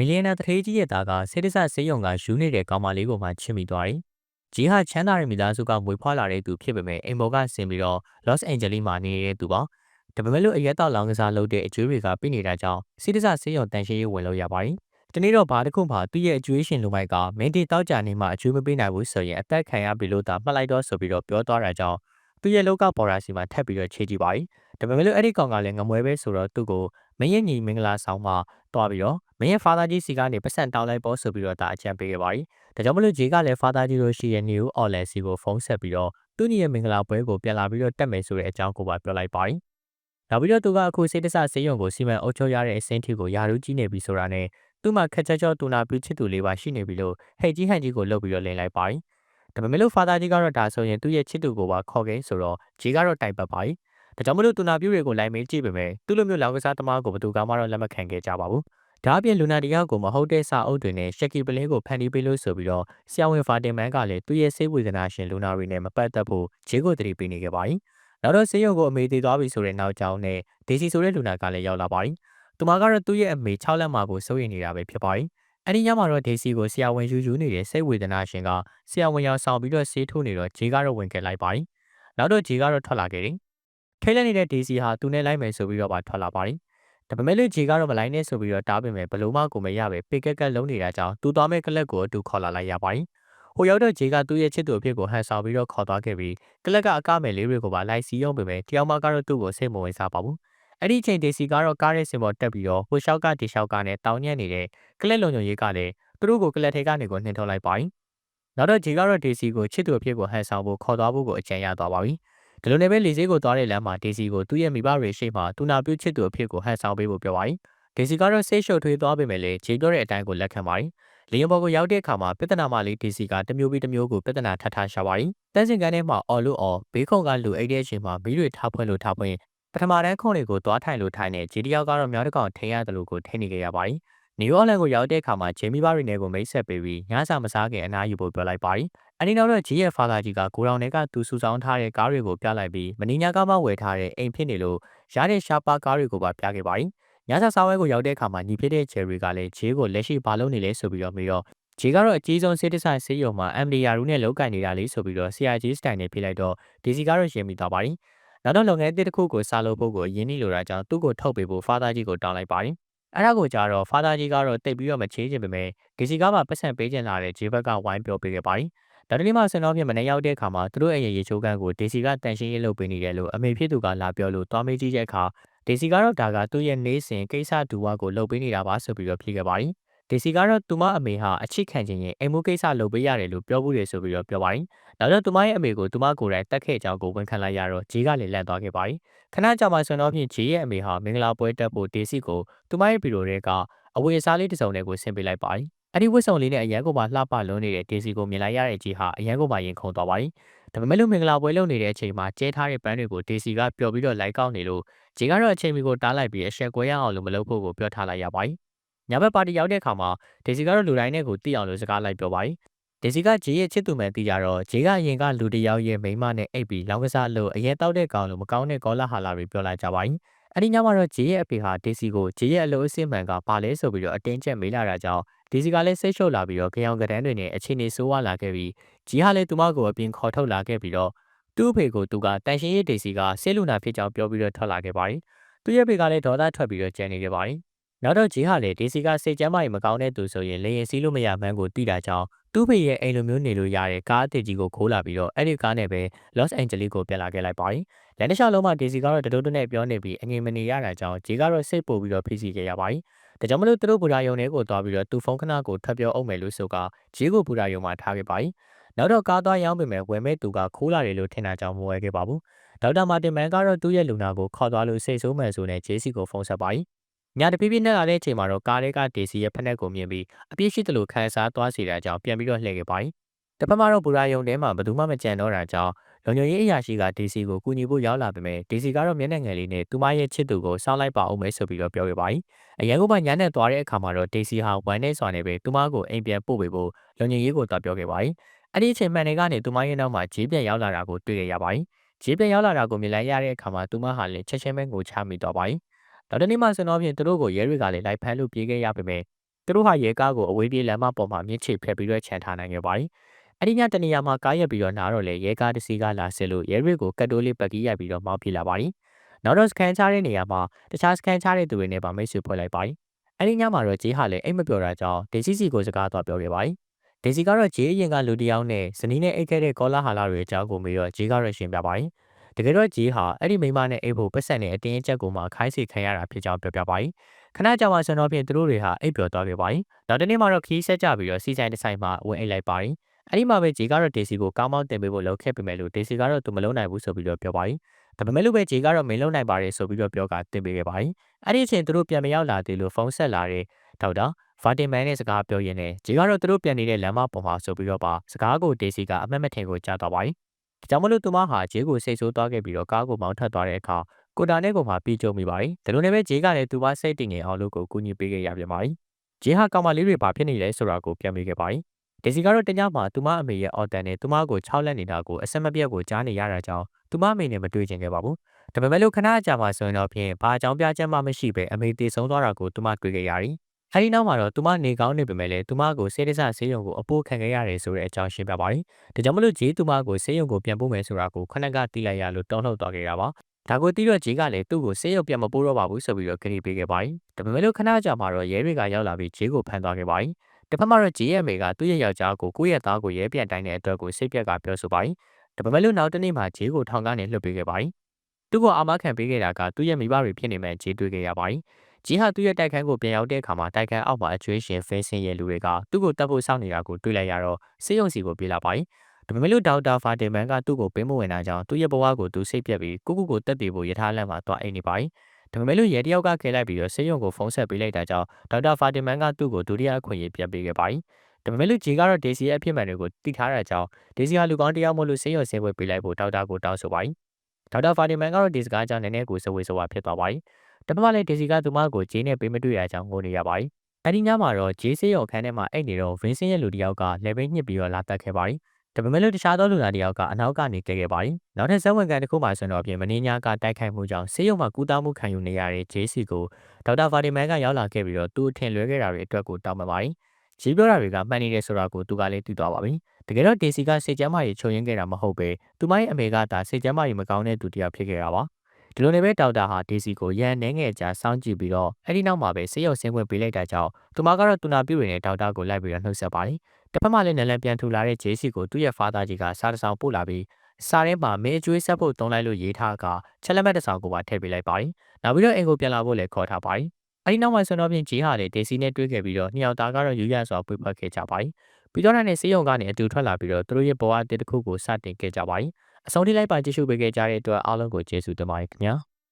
မီလီယံနာတထေးကြီးရဲ့သားကစေတစဆေးရုံကယူနေတဲ့ကောင်မလေးကိုမှချစ်မိသွားတယ်။ဂျီဟာချမ်းသာတဲ့မိသားစုကမွေဖွားလာတဲ့သူဖြစ်ပေမဲ့အိမ်ပေါ်ကဆင်ပြီးတော့ Los Angeles မှာနေတဲ့သူပါ။ဒါပေမဲ့လို့အရက်တောက်လောင်းကစားလုပ်တဲ့အကျွေးတွေကပြနေတာကြောင့်စေတစဆေးရုံတန်ရှင်းရေးဝင်လို့ရပါတယ်။ဒီနေ့တော့ဘာတစ်ခုမှသူ့ရဲ့အကျွေးရှင်လူမိုက်ကမင်းတီတောက်ကြနေမှအကျွေးမပေးနိုင်ဘူးဆိုရင်အသက်ခံရပြီလို့သာမှတ်လိုက်တော့ဆိုပြီးတော့ပြောသွားတာကြောင့်သူ့ရဲ့လောကပေါ်ရာစီမှာထပ်ပြီးတော့ခြေကြည့်ပါ යි ။ဒါပေမဲ့လို့အဲ့ဒီကောင်ကလည်းငမွဲပဲဆိုတော့သူ့ကို မင်းရဲ့ညီမင်္ဂလာဆောင်မှာတွားပြီးတော့မင်းရဲ့ father ကြီးစီကနေပတ်စံတောင်းလိုက်ပေါ့ဆိုပြီးတော့ဒါအကြံပေးခဲ့ပါပြီ။ဒါကြောင့်မလို့ဂျေကလည်း father ကြီးတို့ရှိရဲ့ new orleans ကိုဖုန်းဆက်ပြီးတော့သူ့ညီရဲ့မင်္ဂလာပွဲကိုပြန်လာပြီးတော့တက်မယ်ဆိုတဲ့အကြောင်းကိုပါပြောလိုက်ပါပြီ။နောက်ပြီးတော့သူကအခုစိတ်တဆစေယုံကိုစီမံအုပ်ချုပ်ရတဲ့အစင်းထီကိုယာရုကြီးနေပြီဆိုတာနဲ့သူ့မှာခက်ချက်ချောတူနာပြီးချစ်သူလေးပါရှိနေပြီလို့ဟဲ့ကြီးဟန်ကြီးကိုလှုပ်ပြီးတော့လင်လိုက်ပါပြီ။ဒါပေမဲ့လို့ father ကြီးကတော့ဒါဆိုရင်သူ့ရဲ့ချစ်သူကိုပါခေါ်ခဲ့ဆိုတော့ဂျေကတော့တိုင်ပတ်ပါပြီ။ ဒါကြောင့်မလို့တူနာပြူတွေကိုလိုင်းမင်းကြည့်ပေမဲ့သူ့လိုမျိုးလောင်ကစားသမားကိုဘသူကမှတော့လက်မခံခဲ့ကြပါဘူး။ဒါအပြင်လူနာဒီယာကိုမဟုတ်တဲ့စာအုပ်တွေနဲ့ရှက်ကီပလင်းကိုဖန်တီးပေးလို့ဆိုပြီးတော့ဆရာဝန်ဖာတင်မန်ကလည်းသူ့ရဲ့စိတ်ဝေဒနာရှင်လူနာတွေနဲ့မပတ်သက်ဖို့ခြေကိုတတိပေးနေခဲ့ပါသည်။နောက်တော့ဆေးရုံကိုအမေတည်သွားပြီဆိုတဲ့နောက်ကြောင်းနဲ့ဒေစီဆိုတဲ့လူနာကလည်းရောက်လာပါသည်။သူမကတော့သူ့ရဲ့အမေ6လက်မှာကိုစိုးရိမ်နေတာပဲဖြစ်ပါသည်။အဲ့ဒီညမှာတော့ဒေစီကိုဆရာဝန်ယူယူနေတဲ့စိတ်ဝေဒနာရှင်ကဆရာဝန်ရောက်ဆောင်ပြီးတော့ဆေးထိုးနေတော့ဂျေကတော့ဝင်ခဲ့လိုက်ပါတယ်။နောက်တော့ဂျေကတော့ထွက်လာခဲ့တယ် ထိတ်လန့်နေတဲ့ Daisy ဟာသူနဲ့လိုက်မယ်ဆိုပြီးတော့ပါထွက်လာပါတယ်။ဒါပေမဲ့လို့ဂျေကတော့မလိုက်နဲ့ဆိုပြီးတော့တားပင်ပဲဘလို့မှကိုမရပဲပေကက်ကက်လုံးနေတာကြောင့်သူသွားမဲ့ကလပ်ကိုအတူခေါ်လာလိုက်ရပါတယ်။ဟိုရောက်တော့ဂျေကသူ့ရဲ့ချစ်သူအဖြစ်ကိုဟန်ဆောင်ပြီးတော့ခေါ်သွားခဲ့ပြီးကလပ်ကအကမဲ့လေးတွေကိုပါလိုက်စီရုံပင်ပဲတယောက်မှကတော့သူ့ကိုစိတ်မဝင်စားပါဘူး။အဲ့ဒီချိန်ဒေစီကတော့ကားရဲ့စင်ပေါ်တက်ပြီးတော့ဟိုလျှောက်ကဒီလျှောက်ကနဲ့တောင်းညံ့နေတဲ့ကလပ်လုံညုံရေးကလည်းသူတို့ကိုကလပ်ထဲကနေကိုနှင်ထုတ်လိုက်ပါတယ်။နောက်တော့ဂျေကတော့ဒေစီကိုချစ်သူအဖြစ်ကိုဟန်ဆောင်ဖို့ခေါ်သွားဖို့ကိုအကြံရသွားပါပြီ။ ဒီလိုနဲ့ပဲလေဆေးကိုသွားတဲ့လမ်းမှာဒေစီကိုသူ့ရဲ့မိဘတွေရှေ့မှာတူနာပြုတ်ချစ်သူအဖြစ်ကိုဟန်ဆောင်ပေးဖို့ပြောပါတယ်ဒေစီကတော့ဆေးရှုပ်ထွေးသွားပေမဲ့လည်းဂျေပြောတဲ့အတိုင်းကိုလက်ခံပါတယ်လင်းဘော်ကိုရောက်တဲ့အခါမှာပြဿနာမလေးဒေစီကတမျိုးပြီးတမျိုးကိုပြဿနာထပ်ထားရှာပါတယ်။တန်းစင်ကန်းထဲမှာအော်လို့အော်ဘေးခုံကလူအိတ်တဲ့အချိန်မှာမိတွေထားဖွဲ့လို့ထားဖွင့်ပထမတန်းခုံတွေကိုသွားထိုင်လို့ထိုင်နေဂျီတယောက်ကတော့မြောက်တကောင်ထိန်ရတယ်လို့ကိုထိန်နေကြရပါတယ်။ နယူးအော်လန်ကိုရောက်တဲ့အခါမှာဂျေမီဘာရီနယ်ကိုမိတ်ဆက်ပေးပြီးညစာမစားခင်အနားယူဖို့ပြောလိုက်ပါတယ်။အဲဒီနောက်တော့ဂျီရဲ့ဖာသာကြီးကကိုရောင်ထဲကသူစုဆောင်ထားတဲ့ကားတွေကိုပြလိုက်ပြီးမနီညာကမှဝယ်ထားတဲ့အိမ်ဖြစ်နေလို့ရတဲ့ရှားပါကားတွေကိုပါပြခဲ့ပါတယ်။ညစာစားပွဲကိုရောက်တဲ့အခါမှာညီဖြစ်တဲ့ဂျယ်ရီကလည်းဂျေကိုလက်ရှိဘာလုပ်နေလဲဆိုပြီးတော့မေးတော့ဂျေကတော့အကြီးဆုံးစစ်တဆိုင်ဆေးရုံမှာ MDR ရူးနဲ့လောက်ကင်နေတာလေးဆိုပြီးတော့ CRG စတိုင်နဲ့ပြလိုက်တော့ဒီစီကတော့ရှင်းပြီးသားပါတယ်။နောက်တော့လုပ်ငန်းအသစ်တစ်ခုကိုစာလုပ်ဖို့ကိုရင်းနှီးလိုတာကြောင့်သူ့ကိုထုတ်ပေးဖို့ဖာသာကြီးကိုတောင်းလိုက်ပါတယ်။ အဲ့ဒါကိုကြတော့ဖာသာကြီးကတော့တိတ်ပြီးတော့မချေးချင်ပေမဲ့ဂီစီကမှပတ်စံပေးချင်လာတဲ့ဂျေဘက်ကဝိုင်းပြောပေးခဲ့ပါ යි ။ဒါတလေးမှဆင်တော့ဖြင့်မနေ့ရောက်တဲ့အခါမှာသူတို့ရဲ့ရေချိုးကန်းကိုဒေစီကတန်ရှင်းရေးလုပ်ပေးနေတယ်လို့အမေဖြစ်သူကလာပြောလို့တွားမေးကြည့်တဲ့အခါဒေစီကတော့ဒါကသူ့ရဲ့နေစဉ်ကိစ္စဒူဝါကိုလုပ်ပေးနေတာပါဆိုပြီးတော့ဖြေခဲ့ပါ යි ။ ဒေစီကတော့သူမအမေဟာအချစ်ခံခြင်းရဲ့အိမ်မူကိစ္စလုပ်ပေးရတယ်လို့ပြောမှုတွေဆိုပြီးတော့ပြောပါတယ်။နောက်တော့သူမရဲ့အမေကိုသူမကိုယ်တိုင်တက်ခဲ့ကြောင်းကိုဝန်ခံလိုက်ရတော့ဂျေကလည်းလန့်သွားခဲ့ပါတယ်။ခဏကြာမှဆိုတော့ဖြင့်ဂျေရဲ့အမေဟာမင်္ဂလာပွဲတက်ဖို့ဒေစီကိုသူမရဲ့ဗီဒီယိုတွေကအဝေးစားလေးတစ်စုံနဲ့ကိုဆင်ပေးလိုက်ပါတယ်။အဲဒီဝတ်စုံလေးနဲ့အရန်ကိုပါလှပလွန်းနေတဲ့ဒေစီကိုမြင်လိုက်ရတဲ့ဂျေဟာအရန်ကိုပါရင်ခုန်သွားပါတယ်။ဒါပေမဲ့လို့မင်္ဂလာပွဲလုပ်နေတဲ့အချိန်မှာကျဲထားတဲ့ပန်းတွေကိုဒေစီကပျော်ပြီးတော့လိုက်ကောက်နေလို့ဂျေကတော့အချိန်မီကိုတားလိုက်ပြီးအရှက်ကွဲရအောင်လို့မလုပ်ဖို့ကိုပြောထားလိုက်ရပါတယ်။ ညဘက်ပါတီရောက်တဲ့အခါမှာဒေစီကတော့လူတိုင်းနဲ့ကိုတိအောင်လို့စကားလိုက်ပြောပါတယ်ဒေစီကဂျေရဲ့ချစ်သူမဲ့တီးကြတော့ဂျေကအရင်ကလူတယောက်ရဲ့မိန်းမနဲ့အိပ်ပြီးလောင်းကစားလို့အရင်တောက်တဲ့ကောင်လိုမကောင်းတဲ့ကောလာဟာလာတွေပြောလိုက်ကြပါရင်အဲ့ဒီညမှာတော့ဂျေရဲ့အဖေဟာဒေစီကိုဂျေရဲ့အလို့အစင်မှန်ကဘာလဲဆိုပြီးတော့အတင်းကျပ်မေးလာတာကြောင့်ဒေစီကလည်းစိတ်ရှုပ်လာပြီးတော့ကြောင်ကတန်းတွေနဲ့အခြေအနေဆိုးဝါလာခဲ့ပြီးဂျေဟာလည်းသူမကိုအပြင်ခေါ်ထုတ်လာခဲ့ပြီးတော့သူ့အဖေကိုသူကတန်ရှင်ရဲ့ဒေစီကဆဲလူနာဖြစ်ကြောင်းပြောပြီးတော့ထွက်လာခဲ့ပါတယ်သူ့ရဲ့အဖေကလည်းဒေါသထွက်ပြီးတော့ကြံနေခဲ့ပါတယ် နောက်တော့ဂျေဟာလည်းဒေစီကစိတ်ကျမ်းမာရေးမကောင်းတဲ့သူဆိုရင်လေရင်စီးလို့မရမှန်းကိုသိတာကြောင့်သူ့ဖေရဲ့အိမ်လိုမျိုးနေလို့ရတဲ့ကားအသစ်ကြီးကိုခိုးလာပြီးတော့အဲ့ဒီကားနဲ့ပဲ Los Angeles ကိုပြန်လာခဲ့လိုက်ပါတယ်။လမ်းတစ်လျှောက်လုံးမှာဒေစီကတော့တတိုးတနဲ့ပြောနေပြီးအငြင်းမနေရတာကြောင့်ဂျေကတော့စိတ်ပူပြီးတော့ဖိစီခဲ့ရပါတယ်။ဒါကြောင့်မလို့သူတို့ဘူရာယုံတွေကိုသွားပြီးတော့သူ့ဖုန်းခဏကိုထပ်ပြောအောင်မယ်လို့ဆိုကဂျေကိုဘူရာယုံမှာထားခဲ့ပါတယ်။နောက်တော့ကားသွားရောင်းပေမဲ့ဝယ်မဲ့သူကခိုးလာတယ်လို့ထင်တာကြောင့်မဝယ်ခဲ့ပါဘူး။ဒေါက်တာမာတင်မန်ကတော့သူ့ရဲ့လူနာကိုခေါ်သွားလို့စိတ်ဆိုးမှန်ဆိုနဲ့ဂျေစီကိုဖုန်းဆက်ပါတယ်။ ညတဖြည်းဖြည်းနဲ့လာတဲ့အချိန်မှာတော့ကားလေးကဒေစီရဲ့ဖက်နှက်ကိုမြင်ပြီးအပြည့်ရှိတယ်လို့ခံစားသွားစေတာကြောင့်ပြန်ပြီးတော့လှည့်ခဲ့ပါသည်။တစ်ဖက်မှာတော့ဘူရာယုံထဲမှာဘယ်သူမှမကြံတော့တာကြောင့်လုံခြုံရေးအရာရှိကဒေစီကိုကူညီဖို့ရောက်လာပေမဲ့ဒေစီကတော့မျက်နှာငယ်လေးနဲ့သူမရဲ့ချစ်သူကိုစောင်းလိုက်ပါအောင်ပဲဆိုပြီးတော့ပြောခဲ့ပါသည်။အရန်ကိုပါညံ့နဲ့သွားတဲ့အခါမှာတော့ဒေစီဟာဝမ်းနဲ့စွာနေပဲသူမကိုအိမ်ပြန်ပို့ပေးဖို့လုံခြုံရေးကိုတောင်းပြောခဲ့ပါသည်။အဲ့ဒီအချိန်မှန်တွေကနေသူမရဲ့နောက်မှာဂျေးပြန်ရောက်လာတာကိုတွေ့ခဲ့ရပါသည်။ဂျေးပြန်ရောက်လာတာကိုမြင်လိုက်ရတဲ့အခါမှာသူမဟာလည်းချက်ချင်းပဲငိုချမိတော့ပါသည်။ နောက်တနေ့မှဆိုတော့ဖြင့်သူတို့ကိုရဲတွေကလည်းလိုက်ဖမ်းလို့ပြေးခဲ့ရပေမဲ့သူတို့ဟာရဲကားကိုအဝေးပြေးလမ်းမပေါ်မှာမြင့်ချဖက်ပြီးတော့ခြံထားနိုင်ခဲ့ပါတယ်။အဲဒီညတနေရာမှာကားရက်ပြီးတော့နားတော့လေရဲကားတစ်စီးကလာစစ်လို့ရဲတွေကိုကတ်တိုးလေးပတ်ကြီးရိုက်ပြီးတော့မောင်းပြလာပါတယ်။နောက်တော့စကန်ချတဲ့နေရာမှာတခြားစကန်ချတဲ့သူတွေနဲ့ပါမိတ်ဆွေဖွဲ့လိုက်ပါတယ်။အဲဒီညမှာတော့ဂျေးဟာလည်းအိတ်မပြောတာကြောင့်ဒေစီစီကိုစကားတော့ပြောခဲ့ပါတယ်။ဒေစီကတော့ဂျေးအရင်ကလူတယောက်နဲ့ဇနီးနဲ့အိတ်ခဲ့တဲ့ကောလာဟာလာတွေအကြောင်းကိုမေးတော့ဂျေးကတော့ရှင်းပြပါတယ်။ တကယ်တော့ဂျေးဟာအဲ့ဒီမိမနဲ့အိတ်ဖို့ပတ်ဆက်နဲ့အတင်းအကျပ်ကိုမှခိုင်းစီခံရတာဖြစ်ကြောင်းပြောပြပါတယ်။ခဏကြာမှဆိုတော့ဖြင့်သူတို့တွေဟာအိတ်ပြော်သွားခဲ့ပါတယ်။နောက်တနေ့မှတော့ခီးဆက်ကြပြီးတော့စီဆိုင်တစ်ဆိုင်မှာဝင်အိတ်လိုက်ပါတယ်။အဲ့ဒီမှာပဲဂျေကတော့ဒေစီကိုကောင်းမောင်းတင်ပေးဖို့လုပ်ခဲ့ပေမဲ့လို့ဒေစီကတော့သူမလုပ်နိုင်ဘူးဆိုပြီးတော့ပြောပါတယ်။ဒါပေမဲ့လို့ပဲဂျေကတော့မင်းလုံးနိုင်ပါတယ်ဆိုပြီးတော့ပြောကတင်ပေးခဲ့ပါတယ်။အဲ့ဒီအချိန်သူတို့ပြန်မရောက်လာသေးလို့ဖုန်းဆက်လာတဲ့ဒေါက်တာဗာတင်မန်နဲ့စကားပြောရင်းနဲ့ဂျေကတော့သူတို့ပြန်နေတဲ့လမ်းမပေါ်မှာဆိုပြီးတော့ပါစကားကိုဒေစီကအမတ်မထင်ကိုကြားသွားပါတယ်။ ဒါကြောင့်မလို့သူမဟာဂျေကိုစိတ်ဆိုးသွားခဲ့ပြီးတော့ကားကိုမောင်းထွက်သွားတဲ့အခါကိုတာနဲ့ကိုမှပြီးကြုံမိပါတယ်။ဒါလိုနဲ့ပဲဂျေကလည်းသူမစိတ်တင်ငင်အောင်လို့ကိုကူညီပေးခဲ့ရပြန်ပါတယ်။ဂျေဟာကောင်မလေးတွေဘာဖြစ်နေလဲဆိုတာကိုပြန်မေးခဲ့ပါတယ်။ဒေစီကတော့တညမှာသူမအမေရဲ့အော်တန်နဲ့သူမကိုခြောက်လက်နေတာကိုအဆက်မပြတ်ကိုကြားနေရတာကြောင့်သူမအမေနဲ့မတွေ့ချင်ခဲ့ပါဘူး။ဒါပေမဲ့လို့ခဏကြာမှဆိုရင်တော့ဖြင့်ဘာအကြောင်းပြချက်မှမရှိဘဲအမေတည်ဆုံးသွားတာကိုသူမတွေ့ခဲ့ရတယ်။ အဲဒီနောက်မှာတော့သူမနေကောင်းနေပေမဲ့လည်းသူမကိုစေတစဆေးရုံကိုအပိုးခံခဲ့ရတယ်ဆိုတဲ့အကြောင်းရှင်းပြပါတယ်။ဒါကြောင့်မလို့ဂျေသူမကိုဆေးရုံကိုပြန်ပို့မယ်ဆိုတာကိုခဏကတီးလိုက်ရလို့တောင်းထုတ်သွားခဲ့တာပါ။ဒါကိုတီးတော့ဂျေကလည်းသူ့ကိုဆေးရုံပြန်မပို့တော့ပါဘူးဆိုပြီးတော့ကြေညာပေးခဲ့ပါတယ်။ဒါပေမဲ့လို့ခဏကြာမှတော့ရဲတွေကရောက်လာပြီးဂျေကိုဖမ်းသွားခဲ့ပါတယ်။တစ်ဖက်မှာတော့ဂျေရဲ့အမေကသူ့ရဲ့ယောက်ျားကိုကိုယ့်ရဲ့သားကိုရဲပြန်တိုင်းတဲ့အတွက်ကိုစိတ်ပြက်ကပြောဆိုပါတယ်။ဒါပေမဲ့လို့နောက်တနေ့မှာဂျေကိုထောင်ကနေလွှတ်ပေးခဲ့ပါတယ်။သူ့ကိုအာမခံပေးခဲ့တာကသူ့ရဲ့မိဘတွေဖြစ်နေမှဂျေတွေ့ခဲ့ရပါတယ်။ ဂျီဟာသူ့ရဲ့တိုက်ခန်းကိုပြန်ရောက်တဲ့အခါမှာတိုက်ခန်းအောက်မှာအကျွေးရှင်ဖင်းစင်ရဲ့လူတွေကသူ့ကိုတပ်ဖို့စောင့်နေတာကိုတွေ့လိုက်ရတော့စေယုံစီကိုပြေးလာပါတယ်။ဒါပေမဲ့လို့ဒေါက်တာဖာတင်မန်ကသူ့ကိုပေးမဝင်တာကြောင့်သူ့ရဲ့ဘဝကိုသူစိတ်ပြက်ပြီးကိုကူကိုတက်တည်ဖို့ယထာလန့်မှာတွားအိမ်နေပါတယ်။ဒါပေမဲ့လို့ရဲတယောက်ကခဲလိုက်ပြီးတော့စေယုံကိုဖုန်းဆက်ပေးလိုက်တာကြောင့်ဒေါက်တာဖာတင်မန်ကသူ့ကိုဒုတိယအခွင့်အရေးပြန်ပေးခဲ့ပါတယ်။ဒါပေမဲ့လို့ဂျီကတော့ဒေစီရဲ့အဖြစ်မှန်တွေကိုတိထားတာကြောင့်ဒေစီဟာလူကောင်းတယောက်မို့လို့စေယုံဆင်းပွဲပေးလိုက်ဖို့ဒေါက်တာကိုတောင်းဆိုပါတယ်။ဒေါက်တာဖာတင်မန်ကတော့ဒီစကားကြောင့်နည်းနည်းကိုစဝေးစဝါဖြစ်သွားပါတယ်။ တပတ်မှလည်းဒေစီကသူမကိုဂျေးနဲ့ပေးမတွေ့ရကြောင်းငိုနေရပါတယ်။အဲဒီညမှာတော့ဂျေးစေးရုံအခန်းထဲမှာအိတ်နေတော့ဗင်းစင်းရဲ့လူတယောက်ကလက်ဘိညှစ်ပြီးတော့လာတက်ခဲ့ပါတယ်။ဒါပေမဲ့လို့တခြားသောလူသားတယောက်ကအနောက်ကနေကဲခဲ့ပါတယ်။နောက်ထပ်ဇက်ဝင်ကန်တစ်ခုမှဆိုတော့ပြင်မင်းညာကတိုက်ခိုက်မှုကြောင့်ဆေးရုံမှာကူးတာမှုခံယူနေရတဲ့ဂျေးစီကိုဒေါက်တာဗာဒီမန်ကရောက်လာခဲ့ပြီးတော့သူ့အထင်လွဲခဲ့တာတွေအတွက်ကိုတောင်းပန်ပါတယ်။ဂျေးပြောတာတွေကမှန်နေတယ်ဆိုတာကိုသူကလည်းသိသွားပါပြီ။တကယ်တော့ဒေစီကစိတ်ကြမ်းမာရေးချုပ်ရင်းခဲ့တာမဟုတ်ပဲသူမရဲ့အမေကဒါစိတ်ကြမ်းမာရေးမကောင်းတဲ့သူတယောက်ဖြစ်ခဲ့တာပါ။ ဒီလိုနဲ့ပဲဒေါက်တာဟာဒေစီကိုရန်နှဲငယ်ကြာစောင့်ကြည့်ပြီးတော့အဲ့ဒီနောက်မှာပဲဆေးရုံဆင်းခွင့်ပေးလိုက်တာကြောင့်သူမကတော့တူနာပြည့်တွေနဲ့ဒေါက်တာကိုလိုက်ပြီးတော့နှုတ်ဆက်ပါတယ်။တစ်ဖက်မှာလည်းနလန်ပြန်ထူလာတဲ့ဂျေစီကိုသူ့ရဲ့ဖာသားကြီးကစားတစောင်ပို့လာပြီးစားထဲမှာမင်းအကျွေးဆက်ဖို့တုံးလိုက်လို့ရေးထားကချက်လက်မှတ်တစ်စောင်ကိုပါထည့်ပေးလိုက်ပါတယ်။နောက်ပြီးတော့အိမ်ကိုပြန်လာဖို့လည်းခေါ်ထားပါတယ်။အဲဒီနောက်မှာဆိုတော့ပြင်ဂျီဟာလည်းဒေစီနဲ့တွေ့ခဲ့ပြီးတော့နှစ်ယောက်သားကတော့ယူရစွာပွေဖက်ခဲ့ကြပါတယ်။ပြီးတော့နဲ့ဆေးရုံကနေအတူထွက်လာပြီးတော့သူတို့ရဲ့ဘဝအတစ်တစ်ခုကိုစတင်ခဲ့ကြပါတယ်။ အဆုံးထိလိုက်ပါကြည့်ရှုပေးခဲ့ကြတဲ့အတွက်အားလုံးကိုကျေးဇူးတင်ပါတယ်ခင်ဗျာ။